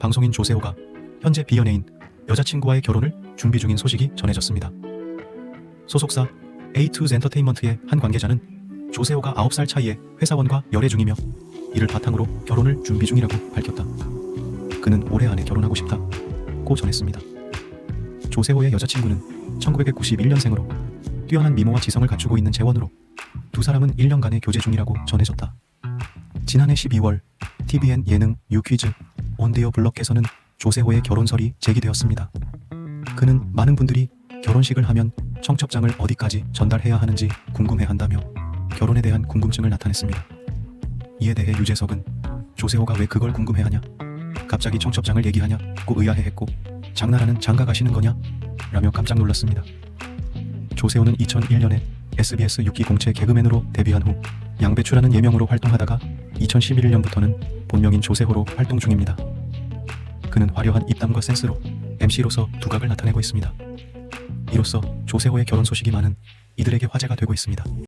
방송인 조세호가 현재 비연예인 여자친구와의 결혼을 준비 중인 소식이 전해졌습니다. 소속사 A2 엔터테인먼트의 한 관계자는 조세호가 9살 차이에 회사원과 열애 중이며 이를 바탕으로 결혼을 준비 중이라고 밝혔다. 그는 올해 안에 결혼하고 싶다고 전했습니다. 조세호의 여자친구는 1991년생으로 뛰어난 미모와 지성을 갖추고 있는 재원으로 두 사람은 1년간의 교제 중이라고 전해졌다. 지난해 12월 TVN 예능 유퀴즈 온데어 블럭에서는 조세호의 결혼설이 제기되었습니다. 그는 많은 분들이 결혼식을 하면 청첩장을 어디까지 전달해야 하는지 궁금해한다며 결혼에 대한 궁금증을 나타냈습니다. 이에 대해 유재석은 조세호가 왜 그걸 궁금해하냐? 갑자기 청첩장을 얘기하냐? 고 의아해했고 장난하는 장가 가시는 거냐? 라며 깜짝 놀랐습니다. 조세호는 2001년에 SBS 6기 공채 개그맨으로 데뷔한 후 양배추라는 예명으로 활동하다가 2011년부터는 본명인 조세호로 활동 중입니다. 그는 화려한 입담과 센스로 MC로서 두각을 나타내고 있습니다. 이로써 조세호의 결혼 소식이 많은 이들에게 화제가 되고 있습니다.